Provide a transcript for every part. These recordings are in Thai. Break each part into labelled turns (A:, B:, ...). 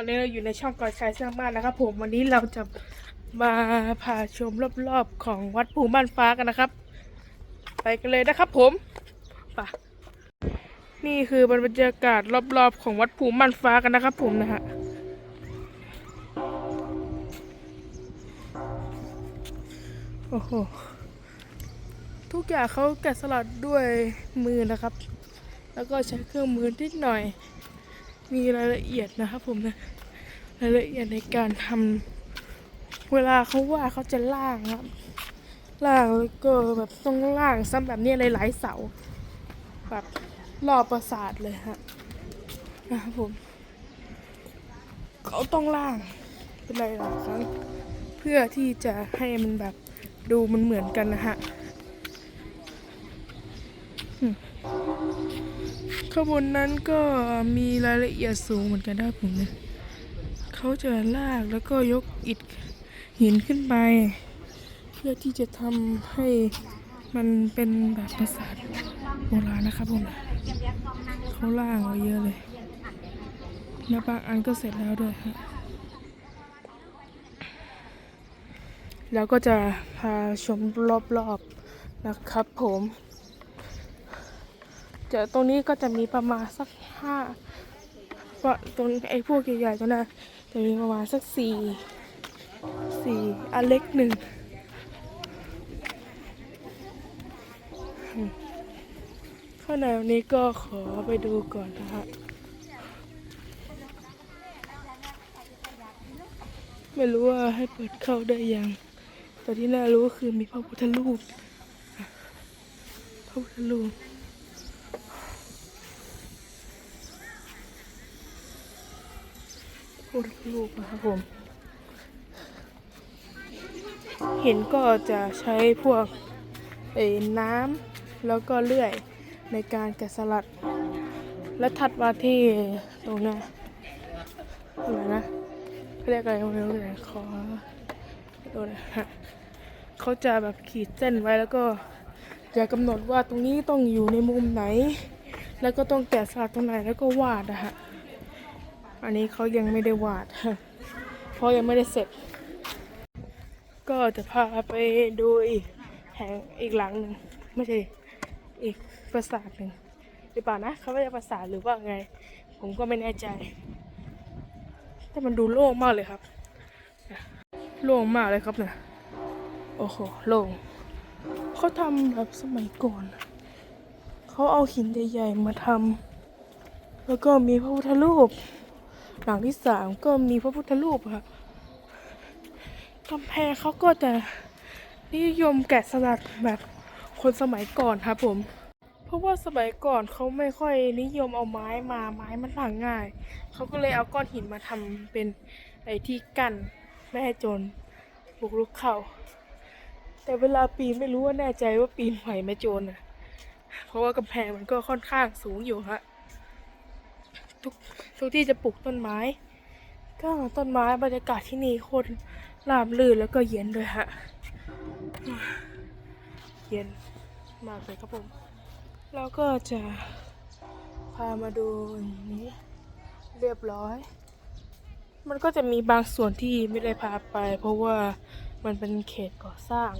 A: อนนี้เราอยู่ในช่องกอยชายสร้างบ้านนะครับ ผมวันนี้เราจะมาพาชมรอบๆของวัดภูบ้านฟ้ากันนะครับ ไปกันเลยนะครับ ผมไปนี่คือบรรยากาศรอบๆของวัดภูบ้านฟ้ากันนะครับ ผมนะฮะโอ้โหทุกอย่างเขาแกะสลักด้วยมือนะครับ แล้วก็ใช้เครื่องมือนิดหน่อย มีรายละเอียดนะครับผมนะรายละเอียดในการทำเวลาเขาว่าเขาจะล่างครับล่างแล้วก็แบบต้องล่างซ้ำแบบนี้หลายๆเสาแบบรอบประสาทเลยฮะนะครับผมเขาต้องล่างเป็นหลายๆครั้งเพื่อที่จะให้มันแบบดูมันเหมือนกันนะฮะ ข้างบนนั้นก็มีรายละเอียดสูงเหมือนกันนะครับผมเนี่ยเขาจะลากแล้วก็ยกอิฐหินขึ้นไป เพื่อที่จะทำให้มันเป็นแบบปราสาทโบราณนะครับผมเขาล่างไว้เยอะเลยแล้วบางอันก็เสร็จแล้วด้วยฮะแล้วก็จะพาชมรอบๆนะครับผม จะตรงนี้ก็จะมีประมาณสักห้าว่าตรงไอ้พวกใหญ่ๆตรงนั้นจะมีประมาณสักสี่สี่อันเล็กหนึ่งข้างในวันนี้ก็ขอไปดูก่อนนะฮะไม่รู้ว่าให้เปิดเข้าได้ยัง แต่ที่น่ารู้ก็คือมีพระพุทธรูปพระพุทธรูป พูดลูกนะครับผม เห็นก็จะใช้พวกเอ้น้ำแล้วก็เลื่อยในการแกะสลักและถัดมาที่ตรงนั้อะไรนะเขาเรียกอะไรไม่รู้เลยขอดูนะฮะเขาจะแบบขีดเส้นไว้แล้วก็จะกำหนดว่าตรงนี้ต้องอยู่ในมุมไหน แล้วก็ต้องแกะสลักตรงไหนแล้วก็วาดนะฮะ อันนี้เขายังไม่ได้วาด เพราะยังไม่ได้เสร็จ ก็จะพาไปดูอีกแห่งอีกหลังหนึ่งไม่ใช่อีกปราสาทหนึ่งหรือเปล่านะเขาไม่ใช่ปราสาทหรือว่าไง ผมก็ไม่แน่ใจ แต่มันดูโล่งมากเลยครับโล่งมากเลยครับเนี่ยโอ้โหโล่งเขาทำแบบสมัยก่อนเขาเอาหินใหญ่ๆมาทำแล้วก็มีพระพุทธรูป ลังที่สามก็มีพระพุทธรูปครับกำแพงเขาก็จะนิยมแกะสลักแบบคนสมัยก่อนครับผม เพราะว่าสมัยก่อนเขาไม่ค่อยนิยมเอาไม้มาไม้มันพังง่าย เขาก็เลยเอาก้อนหินมาทำเป็นไอ้ที่กั้นไม่โจรบุกรุกเข้า แต่เวลาปีนไม่รู้ว่าแน่ใจว่าปีนไหวไหมโจรนะเพราะว่ากำแพงมันก็ค่อนข้างสูงอยู่ฮะ ทุกทุกที่จะปลูกต้นไม้ ก็ต้นไม้บรรยากาศที่นี่โคตรราบรื่นแล้วก็เย็นด้วยฮะ เย็นมากเลยครับผมแล้วก็จะพามาดูอย่างนี้เรียบร้อย มันก็จะมีบางส่วนที่ไม่ได้พาไป เพราะว่ามันเป็นเขตก่อสร้าง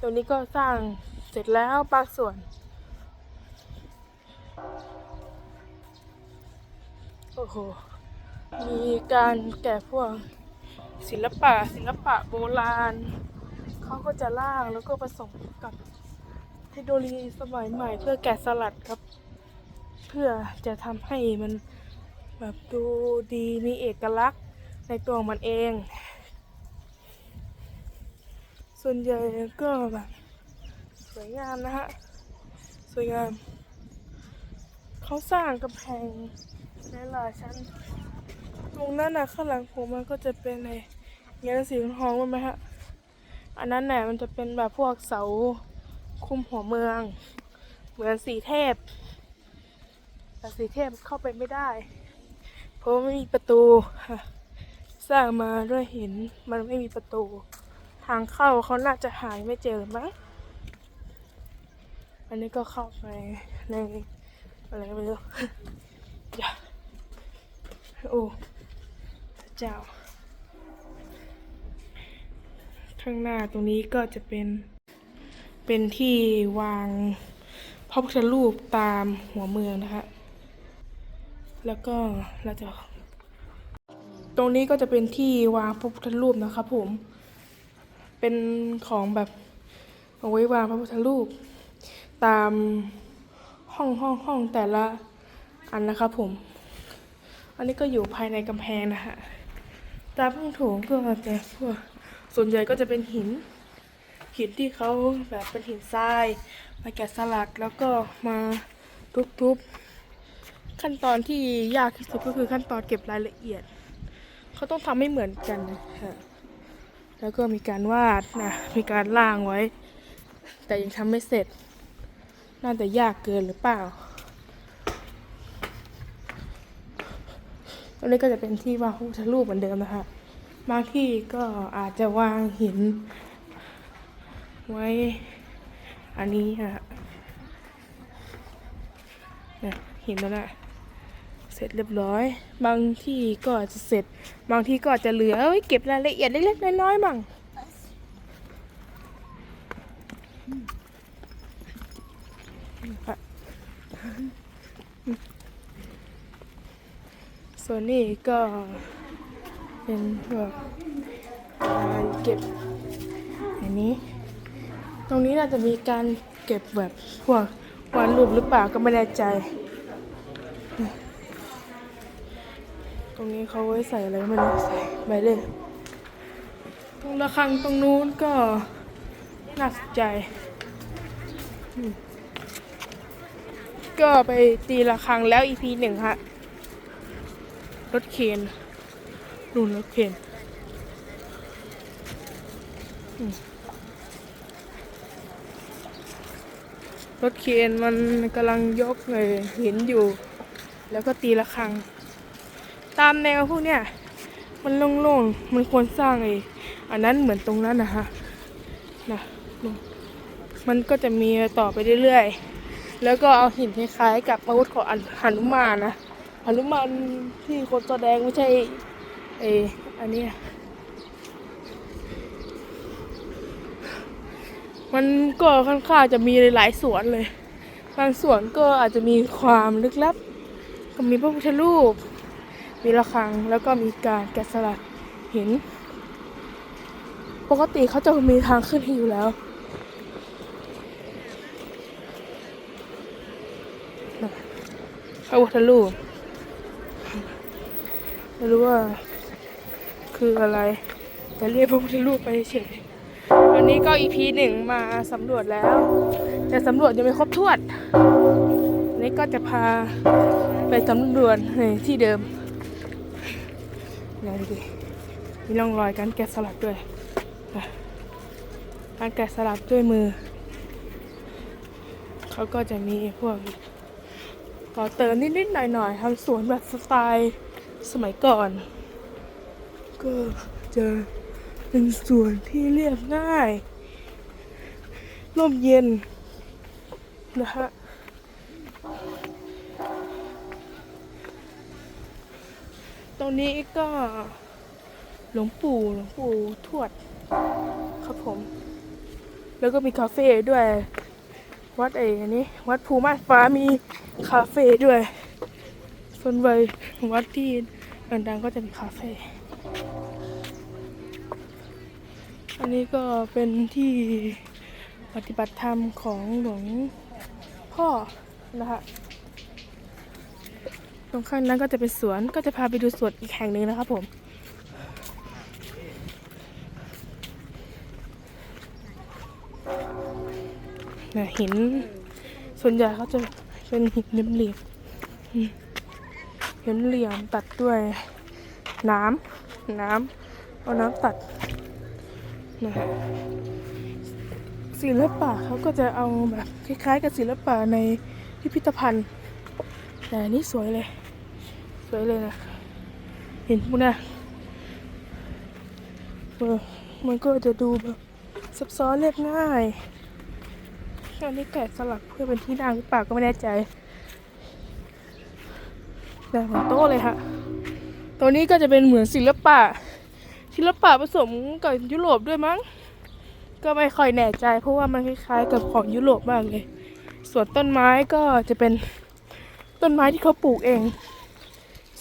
A: ตรงนี้ก็สร้างเสร็จแล้วบางส่วน โอ้โห มีการแกะพวกศิลปะศิลปะโบราณ เขาก็จะล่างแล้วก็ผสมกับเทคโนโลยีสมัยใหม่ เพื่อแกะสลักครับ เพื่อจะทำให้มันแบบดูดีมีเอกลักษณ์ในตัวของมันเอง ส่วนใหญ่ก็แบบสวยงามนะฮะ สวยงาม เขาสร้างกำแพง หลายๆชั้นตรงนั้นน่ะข้างหลังผมมันก็จะเป็นไอ้เงี้ยสีทองมันไหมฮะ อันนั้นน่ะมันจะเป็นแบบพวกเสาคุมหัวเมือง เหมือนสีเทพ แต่สีเทพเข้าไปไม่ได้ เพราะไม่มีประตูสร้างมาด้วยหินมันไม่มีประตู ทางเข้าเขาน่าจะหายไม่เจอมั้งอันนี้ก็เข้าไปในอะไรไม่รู้อย่า โอ้เจ้า ข้างหน้าตรงนี้ก็จะเป็น เป็นที่วางพระพุทธรูปตามหัวเมืองนะคะ แล้วก็เราจะ ตรงนี้ก็จะเป็นที่วางพระพุทธรูปนะครับผม เป็นของแบบเอาไว้วางพระพุทธรูป ตามห้องห้องห้องแต่ละอันนะครับผม อันนี้ก็อยู่ภายในกำแพงนะฮะตามห้องโถงก็จะพวกส่วนใหญ่ก็จะเป็นหิน หินที่เขาแบบเป็นหินทราย มาแกะสลักแล้วก็มาทุบๆ ขั้นตอนที่ยากที่สุดก็คือขั้นตอนเก็บรายละเอียด เขาต้องทำไม่เหมือนกันนะฮะแล้วก็มีการวาดนะ มีการล่างไว้ แต่ยังทำไม่เสร็จ น่าจะยากเกินหรือเปล่า ตรงนี้ก็จะเป็นที่วางพระพุทธรูปเหมือนเดิมนะคะบางที่ก็อาจจะวางหิน ไว้อันนี้ค่ะเนี่ยหินแล้วนะเสร็จเรียบร้อย บางที่ก็จะเสร็จ บางที่ก็จจะเหลือไว้เก็บรายละเอียดเล็กๆน้อยๆบ้างค่ะ ส่วนนี้ก็เป็นพวกการเก็บอันนี้ ตรงนี้น่าจะมีการเก็บแบบพวกวาดรูปหรือเปล่าก็ไม่แน่ใจ ตรงนี้เขาไว้ใส่อะไรไม่รู้ใส่ไปเลยตรงระฆังตรงนู้นก็น่าสนใจ ก็ไปตีระฆังแล้ว EP หนึ่งฮะ รถเคนนู่นรถเคนรถเคนมันกำลังยกเลยหินอยู่ แล้วก็ตีระฆัง ตามแนวพวกเนี้ยมันโล่งๆ มันควรสร้างไอ้อันนั้นเหมือนตรงนั้นนะฮะนะมันก็จะมีต่อไปเรื่อยๆ แล้วก็เอาหินคล้ายๆกับอาวุธของอันหนุมานนะ นุมานที่คนแสดงไม่ใช่ไอ้อันนี้ มันก็ค่อนข้างจะมีหลายสวนเลย บางสวนก็อาจจะมีความลึกลับ ก็มีพระพุทธรูป มีระฆังแล้วก็มีการแกะสลักหิน ปกติเขาจะมีทางขึ้นให้อยู่แล้วพระพุทธรูป ไม่รู้ว่า คืออะไรแต่เรียกพระพุทธรูปไปเฉยวันนี้ก็ EP หนึ่งมาสำรวจแล้ว แต่สำรวจยังไม่ครบถ้วนนี้ก็จะพาไปสำรวจในที่เดิมนะดูดิมีร่องรอยการแกะสลักด้วยการแกะสลักด้วยมือ เขาก็จะมีพวกต่อเติมนิดๆหน่อยๆทำสวนแบบสไตล์ สมัยก่อน ก็จะเป็นสวนที่เรียบง่ายร่มเย็นนะฮะตรงนี้ก็หลวงปู่หลวงปู่ทวด ครับผม แล้วก็มีคาเฟ่ด้วย วัดเออันนี้ วัดภูม่านฟ้ามีคาเฟ่ด้วยสนใหญ่ วัดที่ดังๆก็จะมีคาเฟ่ อันนี้ก็เป็นที่ปฏิบัติธรรมของหลวงพ่อนะคะตรงข้างนั้นก็จะเป็นสวน ก็จะพาไปดูสวนอีกแห่งหนึ่งนะครับผมเหิน ส่วนใหญ่เขาจะเป็นหินเหลี่ยมๆ เหลี่ยมตัดด้วยน้ำน้ำเอาน้ำตัดนะศิลปะเขาก็จะเอาแบบคล้าย ๆ กับศิลปะในพิพิธภัณฑ์แต่นี่สวยเลย สวยเลยนะ เห็นพวกนี้เออมันก็จะดูแบบซับซ้อนเรียบง่ายอันนี้แกะสลักเพื่อเป็นที่นั่งหรือเปล่าก็ไม่แน่ใจ แต่เหมือนโต๊ะเลยค่ะตัวนี้ก็จะเป็นเหมือนศิลปะศิลปะผสมกับยุโรปด้วยมั้ง ก็ไม่ค่อยแน่ใจ เพราะว่ามันคล้ายๆ กับของยุโรปมากเลย ส่วนต้นไม้ก็จะเป็นต้นไม้ที่เขาปลูกเอง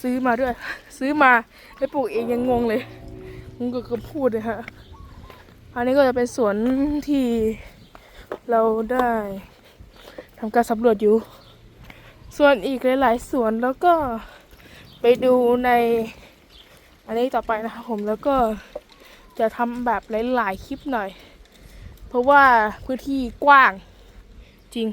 A: ซื้อมาด้วย ซื้อมาแล้วปลูกเองยังงงเลยงงกับคำพูดเลยฮะอันนี้ก็จะเป็นสวนที่เราได้ทำการสำรวจอยู่ ส่วนอีกหลาย ๆ สวนแล้วก็ไปดูใน อันนี้ต่อไปนะครับผมแล้วก็จะทำแบบหลาย ๆ คลิปหน่อย เพราะว่าพื้นที่กว้างจริง